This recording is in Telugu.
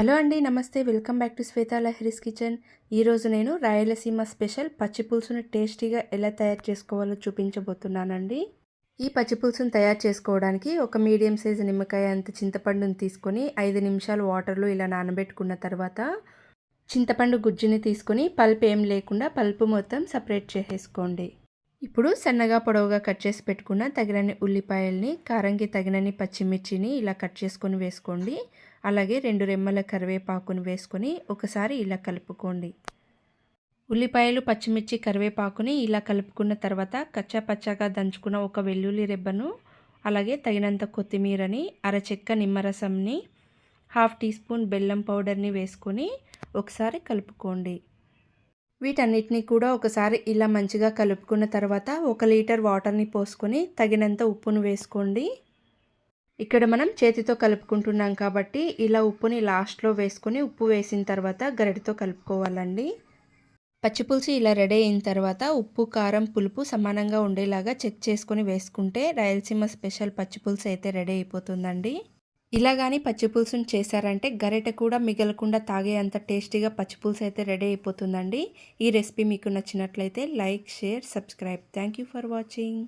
హలో అండి నమస్తే. Welcome back to Shweta Lahari's kitchen. ఈరోజు నేను రాయలసీమ స్పెషల్ పచ్చి పులుసును టేస్టీగా ఎలా తయారు చేసుకోవాలో చూపించబోతున్నానండి. ఈ పచ్చి పులుసును తయారు చేసుకోవడానికి ఒక మీడియం సైజు నిమ్మకాయ అంత చింతపండును తీసుకొని ఐదు నిమిషాలు వాటర్లో ఇలా నానబెట్టుకున్న తర్వాత చింతపండు గుజ్జుని తీసుకొని పల్పు ఏం లేకుండా పల్పు మొత్తం సపరేట్ చేసేసుకోండి. ఇప్పుడు సన్నగా పొడవుగా కట్ చేసి పెట్టుకున్న తగినన్ని ఉల్లిపాయల్ని కారంకి తగినన్ని పచ్చిమిర్చిని ఇలా కట్ చేసుకొని వేసుకోండి. అలాగే రెండు రెమ్మల కరివేపాకుని వేసుకొని ఒకసారి ఇలా కలుపుకోండి. ఉల్లిపాయలు పచ్చిమిర్చి కరివేపాకుని ఇలా కలుపుకున్న తర్వాత కచ్చా పచ్చాగా దంచుకున్న ఒక వెల్లుల్లి రెబ్బను అలాగే తగినంత కొత్తిమీరని అరచెక్క నిమ్మరసంని హాఫ్ టీ స్పూన్ బెల్లం పౌడర్ని వేసుకొని ఒకసారి కలుపుకోండి. వీటన్నిటిని కూడా ఒకసారి ఇలా మంచిగా కలుపుకున్న తర్వాత ఒక లీటర్ వాటర్ని పోసుకొని తగినంత ఉప్పును వేసుకోండి. ఇక్కడ మనం చేతితో కలుపుకుంటున్నాం కాబట్టి ఇలా ఉప్పుని లాస్ట్లో వేసుకొని ఉప్పు వేసిన తర్వాత గరిటతో కలుపుకోవాలండి. పచ్చిపులుసు ఇలా రెడీ అయిన తర్వాత ఉప్పు కారం పులుపు సమానంగా ఉండేలాగా చెక్ చేసుకొని వేసుకుంటే రాయలసీమ స్పెషల్ పచ్చిపులుసు అయితే రెడీ అయిపోతుందండి. ఇలా కానీ పచ్చిపులుసును చేశారంటే గరిట కూడా మిగలకుండా తాగే అంత టేస్టీగా పచ్చిపులుసు అయితే రెడీ అయిపోతుందండి. ఈ రెసిపీ మీకు నచ్చినట్లయితే like share subscribe. Thank you for watching.